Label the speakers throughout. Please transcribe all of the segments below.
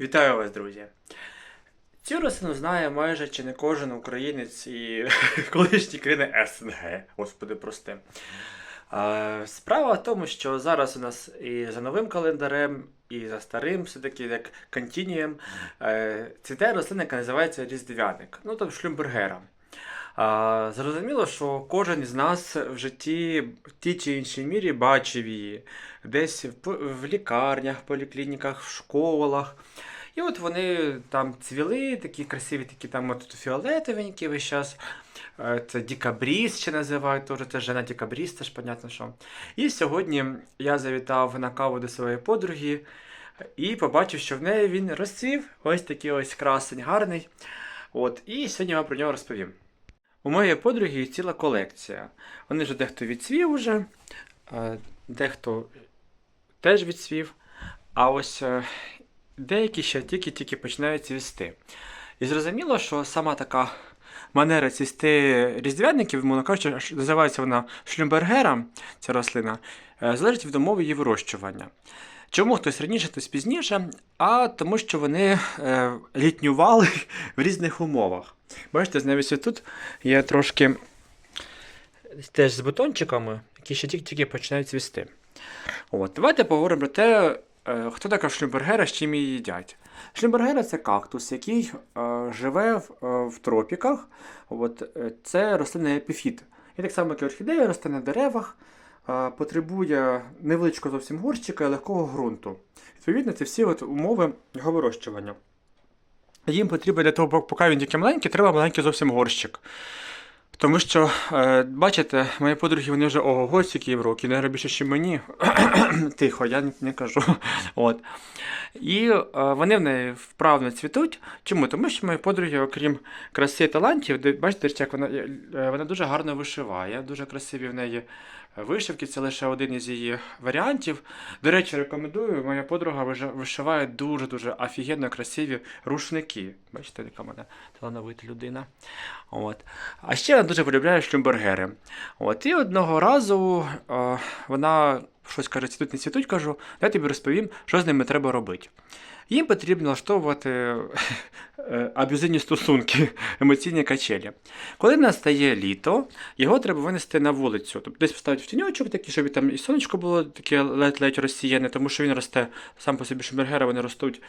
Speaker 1: Вітаю вас, друзі! Цю рослину знає майже чи не кожен українець і колишні країни СНГ, господи, прости. Справа в тому, що зараз у нас і за новим календарем, і за старим, все-таки як континієм, Ця цвіте рослина, яка називається різдвяник, ну там шлюмбергера. Зрозуміло, що кожен із нас в житті в тій чи іншій мірі бачив її десь в, п- в лікарнях, поліклініках, в школах. І от вони там цвіли, такі красиві, такі там от фіолетовенькі весь час. Е, Це декабріст ще називають, теж це жена декабріст, теж понятно, що. І сьогодні я завітав на каву до своєї подруги і побачив, що в неї він розцвів. Ось такий ось красень гарний. От, і сьогодні я про нього розповім. У моєї подруги є ціла колекція. Вони вже дехто відцвів уже, е, дехто теж відцвів. А ось е, деякі ще тільки-тільки починають цвісти. І зрозуміло, що сама така манера цвісти різдвяників, мовно кажучи, називається вона шлюмбергера, ця рослина, е, залежить від умови її вирощування. Чому хтось раніше, хтось пізніше? А тому, що вони е, літнювали в різних умовах. Бачите, навіть тут є трошки теж з бутончиками, які ще тільки-тільки починають цвісти. От, давайте поговоримо про те, е, хто така шлюмбергера, з чим її їдять. Шлюмбергера це кактус, який е, живе в, е, в тропіках. От, е, це рослина епіфіт. І так само, як і орхідея, росте на деревах, потребує невеличкого зовсім горщика і легкого ґрунту. Відповідно, це всі от умови його вирощування. Їм потрібно для того, поки він тільки маленький, треба маленький зовсім горщик. Тому що, е, бачите, мої подруги вони вже ого, скільки їм років, не більше, ніж мені. Тихо, я не, не кажу. От. І е, вони в неї вправно цвітуть. Чому? Тому що мої подруги, окрім краси і талантів, бачите, як вона, е, вона дуже гарно вишиває, дуже красиві в неї вишивки, це лише один із її варіантів. До речі, рекомендую, моя подруга вишиває дуже-дуже офігенно красиві рушники. Бачите, яка мене талановита людина. От. А ще вона дуже полюбляє шлюмбергери. От. І одного разу о, вона щось каже, цвітуть, не цвітуть, кажу, я тобі розповім, що з ними треба робити. Їм потрібно влаштовувати е, аб'юзивні стосунки, емоційні качелі. Коли настає літо, його треба винести на вулицю. Тобто десь поставити в тіньочок, такий, щоб там і сонечко було таке ледь-ледь розсіяне, тому що він росте сам по собі шумергера, вони ростуть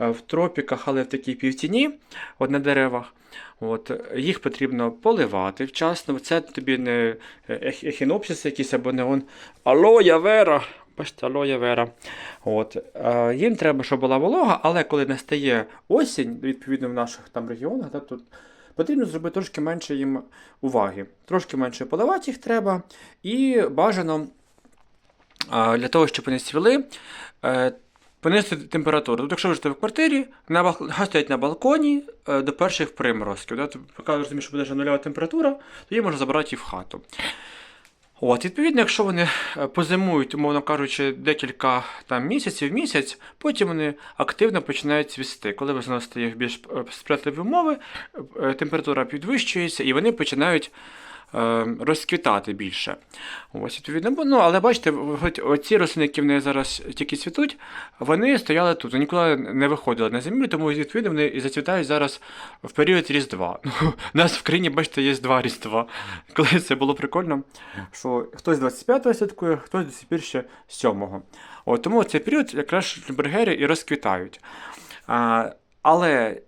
Speaker 1: в тропіках, але в такій півтіні, от на деревах. От, їх потрібно поливати вчасно. Це тобі не ехінопсис якийсь або не он алоя вера. Бачите, алоя вера. От, е, їм треба, щоб була волога, але коли настає осінь, відповідно в наших там регіонах, да, тут потрібно зробити трошки менше їм уваги. Трошки менше поливати їх треба. І бажано для того, щоб вони цвіли, е, понизити температуру. Тобто, якщо ви живете в квартирі, на стоять на балконі е, до перших приморозків. Да? Тобто, Поки розумієш, що буде вже нульова температура, тоді можна забрати їх в хату. От, відповідно, якщо вони е, позимують, умовно кажучи, декілька там, місяців, місяць, потім вони активно починають цвісти. Коли весна стає в більш е, сприятливі умови, температура підвищується і вони починають розквітати більше. Ось, відповідно, ну, але бачите, оці рослини, які в неї зараз тільки цвітуть, вони стояли тут, вони ніколи не виходили на землю, тому відповідно вони і зацвітають зараз в період Різдва. Ну, у нас в країні, бачите, є два Різдва. Коли це було прикольно, що хтось 25-го святкує, хтось до сих ще 7-го. От, тому цей період якраз шлюбергери і розквітають. А, але е,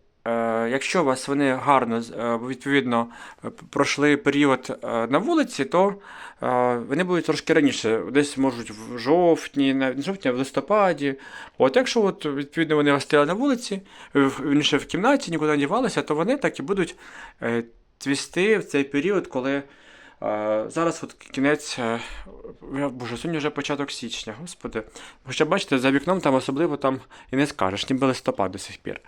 Speaker 1: якщо у вас вони гарно е, відповідно е, пройшли період е, на вулиці, то е, вони будуть трошки раніше, десь можуть в жовтні, не жовтні, а в листопаді. От якщо от, відповідно вони стояли на вулиці, в, в кімнаті, нікуди не дівалися, то вони так і будуть твісти в цей період, коли. Зараз от кінець, е, боже, сьогодні вже початок січня, господи. Хоча бачите, за вікном там особливо там і не скажеш, ніби листопад до сих пір.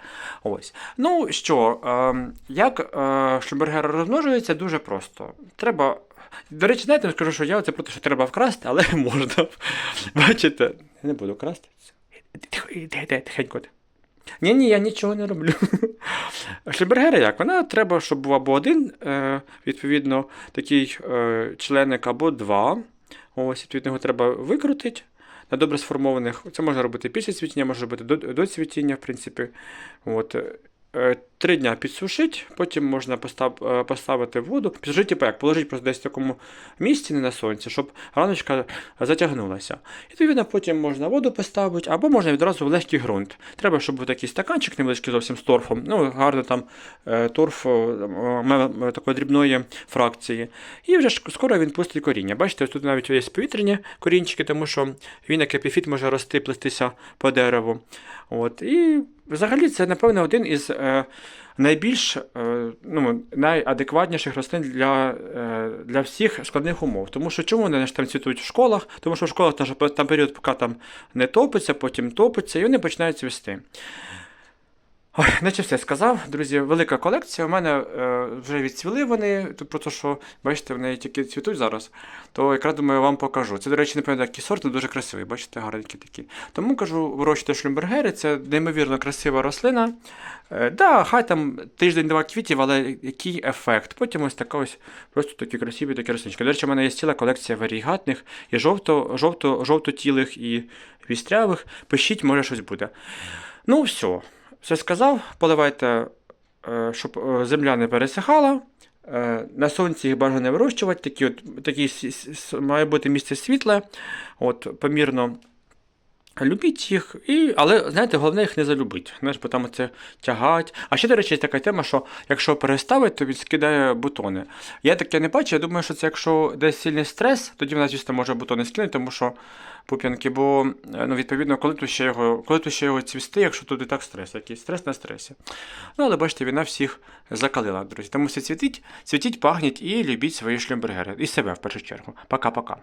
Speaker 1: Ось. Ну що, е, як е, шлюбергера розмножується, дуже просто. Треба. До речі, знаєте, скажу, що я оце про те, що треба вкрасти, але можна. Бачите, я не буду красти. Тихенько. Ні, ні, я нічого не роблю. Шлібергера як? Вона треба, щоб був або один, е, відповідно, такий е, членик, або два. Ось, відповідно, його треба викрутити, На добре сформованих. Це можна робити після цвітіння, може робити до, до цвітіння, в принципі. От. Е, Три дня підсушить, потім можна постав, е, поставити воду. Підсушити, типу як, положити просто десь в такому місці, не на сонці, щоб раночка затягнулася. І відповідно потім можна воду поставити, або можна відразу в легкий ґрунт. Треба, щоб був такий стаканчик невеличкий зовсім з торфом. Ну, гарно там е, торф такої дрібної фракції. І вже скоро він пустить коріння. Бачите, ось тут навіть є повітряні корінчики, тому що він як епіфіт може рости, плестися по дереву. От. І взагалі це, напевно, один із е, найбільш е, ну, найадекватніших рослин для, е, для всіх складних умов. Тому що чому вони ж там цвітуть в школах? Тому що в школах там період, поки там не топиться, потім топиться, і вони починають цвісти. Ой, наче все сказав, друзі, велика колекція. У мене е, вже відцвіли вони, тут про те, що бачите, вони тільки цвітуть зараз, то якраз думаю, вам покажу. Це, до речі, не пам'ятаю, який сорт, але дуже красивий, бачите, гарненький такі. Тому кажу, вирощуйте шлюмбергери, це неймовірно красива рослина. Е, да, хай там тиждень-два квітів, але який ефект. Потім ось така ось просто такі красиві такі рослиночки. До речі, у мене є ціла колекція варігатних, і жовто, жовто, жовтотілих, і вістрявих. Пишіть, може щось буде. Ну, все. Все сказав, поливайте, е, щоб е, земля не пересихала. Е, На сонці їх бажано вирощувати, такі от, такі, має бути місце світле, от, помірно любіть їх, і, але знаєте, головне їх не залюбити. Знаєш, бо там це тягать. А ще, до речі, є така тема, що якщо переставити, то він скидає бутони. Я таке не бачу, я думаю, що це якщо десь сильний стрес, тоді вона, звісно, може бутони скинути, тому що пуп'янки, бо е, ну, відповідно, коли тут ще його, коли тут ще його цвісти, якщо тут і так стрес, якийсь стрес на стресі. Ну, але бачите, війна всіх закалила, друзі. Тому все цвітіть, цвітіть, пахніть і любіть свої шлюмбергери. І себе в першу чергу. Пока-пока.